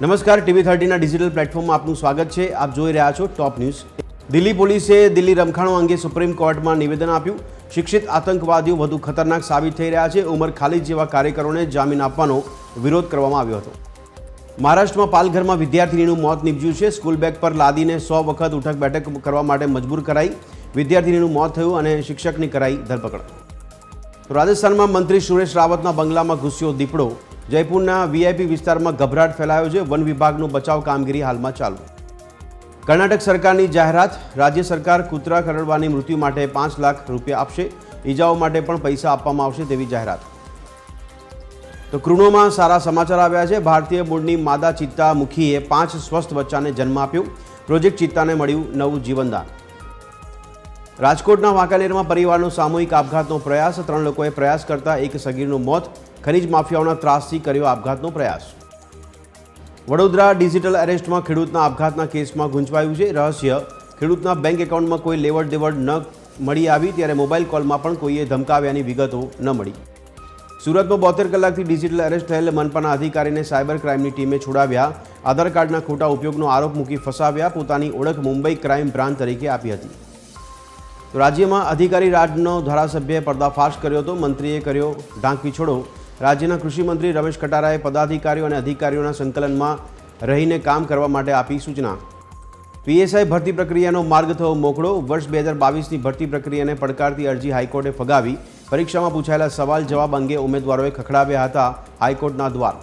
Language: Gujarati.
નમસ્કાર, ટીવી થર્ટીના ડિજિટલ પ્લેટફોર્મમાં આપનું સ્વાગત છે. આપ જોઈ રહ્યા છો ટોપ ન્યૂઝ. દિલ્હી પોલીસે દિલ્હી રમખાણો અંગે સુપ્રીમ કોર્ટમાં નિવેદન આપ્યું. શિક્ષિત આતંકવાદીઓ વધુ ખતરનાક સાબિત થઈ રહ્યા છે. ઉમર ખાલિદ જેવા કાર્યકરોને જામીન આપવાનો વિરોધ કરવામાં આવ્યો હતો. મહારાષ્ટ્રમાં પાલઘરમાં વિદ્યાર્થીનીનું મોત નીપજ્યું છે. સ્કૂલ બેગ પર લાદીને સો વખત ઉઠક બેઠક કરવા માટે મજબૂર કરાઈ. વિદ્યાર્થીનીનું મોત થયું અને શિક્ષકની કરાઈ ધરપકડ. રાજસ્થાનમાં મંત્રી સુરેશ રાવતના બંગલામાં ઘૂસ્યો દીપડો. જયપુરના વીઆઈપી વિસ્તારમાં ગભરાટ ફેલાયો છે. વન વિભાગનું બચાવ કામગીરી હાલમાં ચાલુ. કર્ણાટક સરકારની જાહેરાત, રાજ્ય સરકાર કૂતરા કરડવાની મૃત્યુ માટે પાંચ લાખ રૂપિયા આપશે, ઈજાઓ માટે પણ પૈસા આપવામાં આવશે તેવી જાહેરાત. તો કૃણોમાં સારા સમાચાર આવ્યા છે. ભારતીય મૂળની માદા ચિત્તા મુખીએ પાંચ સ્વસ્થ બચ્ચાને જન્મ આપ્યો. પ્રોજેક્ટ ચિત્તાને મળ્યું નવું જીવનદાન. રાજકોટના વાંકાનેરમાં પરિવારનો સામૂહિક આપઘાતનો પ્રયાસ. ત્રણ લોકોએ પ્રયાસ કરતા એક સગીરનું મોત. ખનીજ માફિયાઓના ત્રાસથી કર્યો આપઘાતનો પ્રયાસ. વડોદરા ડિજિટલ એરેસ્ટમાં ખેડૂતના આપઘાતના કેસમાં ગુંચવાયું છે. રહસ્ય, ખેડૂતના બેંક એકાઉન્ટમાં કોઈ લેવડ દેવડ ન મળી આવી ત્યારે મોબાઈલ કોલમાં પણ કોઈએ ધમકાવ્યાની વિગતો ન મળી. સુરતમાં બોતેર કલાકથી ડિજિટલ એરેસ્ટ થયેલ મનપાના અધિકારીને સાયબર ક્રાઇમની ટીમે છોડાવ્યા. આધાર કાર્ડના ખોટા ઉપયોગનો આરોપ મૂકી ફસાવ્યા. પોતાની ઓળખ મુંબઈ ક્રાઇમ બ્રાન્ચ તરીકે આપી હતી. રાજ્યમાં અધિકારી રાજનો ધારાસભ્યએ પર્દાફાશ કર્યો હતો. મંત્રીએ કર્યો ઢાંકી પીછોડો રાજ્યના કૃષિમંત્રી રમેશ કટારાએ પદાધિકારીઓ અને અધિકારીઓના સંકલનમાં રહીને કામ કરવા માટે આપી સૂચના. પીએસઆઈ ભરતી પ્રક્રિયાનો માર્ગ થયો મોકળો. વર્ષ બે હજાર બાવીસની ભરતી પ્રક્રિયાને પડકારતી અરજી હાઈકોર્ટે ફગાવી. પરીક્ષામાં પૂછાયેલા સવાલ જવાબ અંગે ઉમેદવારોએ ખખડાવ્યા હતા હાઈકોર્ટના દ્વાર.